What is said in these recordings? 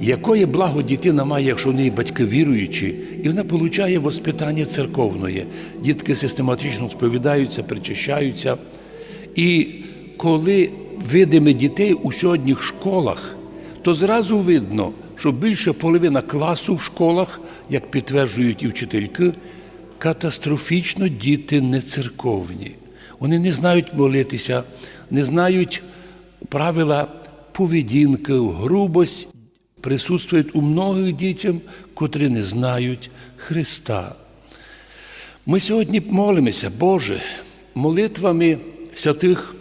Якої благо дитина має, якщо в неї батьки віруючі, і вона отримує воспитання церковне. Дітки систематично сповідаються, причащаються. І коли видимо дітей у сьогоднішніх школах, то зразу видно, що більше половина класу в школах, як підтверджують і вчительки, катастрофічно діти не церковні. Вони не знають молитися, не знають правила поведінки, грубость присутствує у многих дітям, котрі не знають Христа. Ми сьогодні молимося, Боже, молитвами святих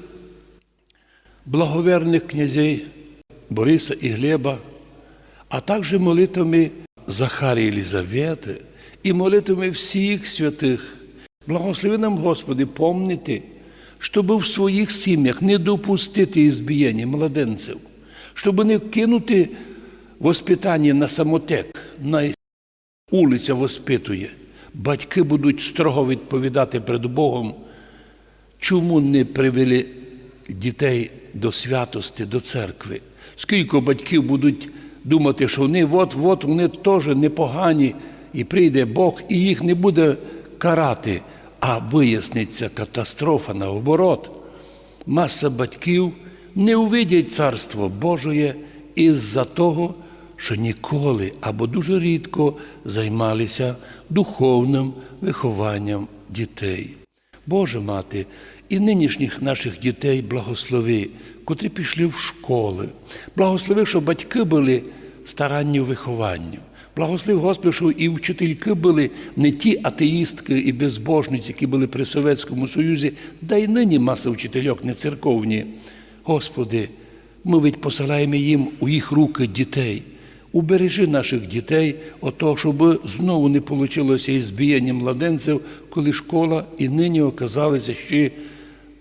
благоверних князей Бориса і Глеба, а також молитвами Захарії Єлізавети і молитвами всіх святих. Благослови нам, Господи, помнити, щоб в своїх сім'ях не допустити ізбієння младенців, щоб не кинути воспитання на самотек, на вулиця воспитує. Батьки будуть строго відповідати перед Богом, чому не привели дітей до святості, до церкви. Скільки батьків будуть думати, що вони от-от вони теж непогані, і прийде Бог, і їх не буде карати, а виясниться катастрофа наоборот. Маса батьків не увидять Царство Божє із-за того, що ніколи або дуже рідко займалися духовним вихованням дітей. Боже мати, і нинішніх наших дітей благослови, котрі пішли в школи. Благослови, щоб батьки були старанні в вихованні. Благослови, Господи, що і вчительки були не ті атеїстки і безбожниці, які були при Совєтському Союзі, да й нині маса вчительок не церковні. Господи, ми ведь посилаємо їм у їх руки дітей. Убережи наших дітей от того, щоб знову не вийшло ізбієння младенців, коли школа і нині оказалася ще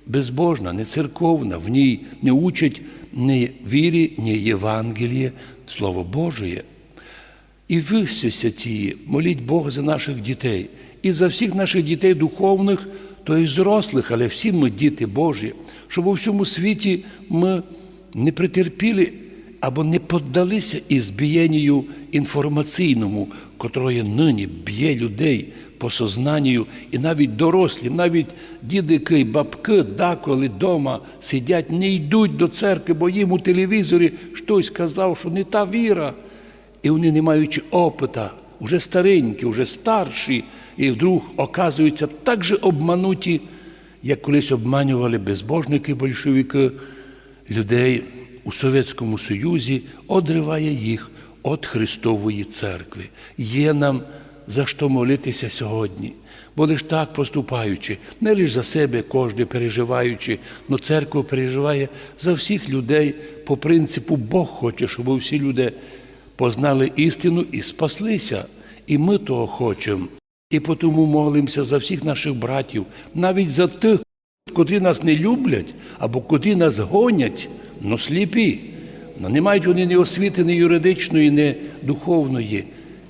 безбожна, не церковна, в ній не учать ні вірі, ні Євангеліє, Слово Божє. І ви, святі, моліть Бога за наших дітей і за всіх наших дітей духовних, то й зрослих, але всі ми діти Божі, щоб у всьому світі ми не претерпіли або не піддалися ізбієнню інформаційному, котроє нині б'є людей по сознанню, і навіть дорослі, навіть дідики, бабки, деколи вдома сидять, не йдуть до церкви, бо їм у телевізорі хтось сказав, що не та віра. І вони, не маючи опита, вже старенькі, вже старші, і вдруг оказуються так же обмануті, як колись обманювали безбожники большевики людей у Совєтському Союзі, одриває їх від Христової церкви. Є нам за що молитися сьогодні. Бо лиш так поступаючи, не лише за себе кожен переживаючи, але церква переживає за всіх людей по принципу Бог хоче, щоб всі люди познали істину і спаслися. І ми того хочемо. І тому молимося за всіх наших братів, навіть за тих, котрі нас не люблять або котрі нас гонять, ну сліпі. Ну, не мають вони ні освіти, ні юридичної, ні духовної.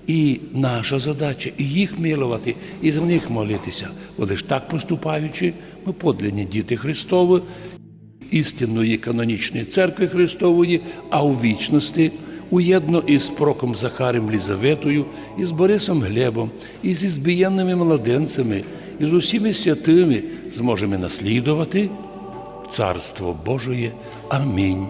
І наша задача і їх милувати, і за них молитися. Бо лиш так поступаючи, ми подлинні діти Христові, істинної канонічної церкви Христової, а у вічності уєдно із проком Захарем Лізаветою, і з Борисом Глебом, і зі збієнними младенцями, і з усіми святими зможемо наслідувати Царство Божоє. Амінь.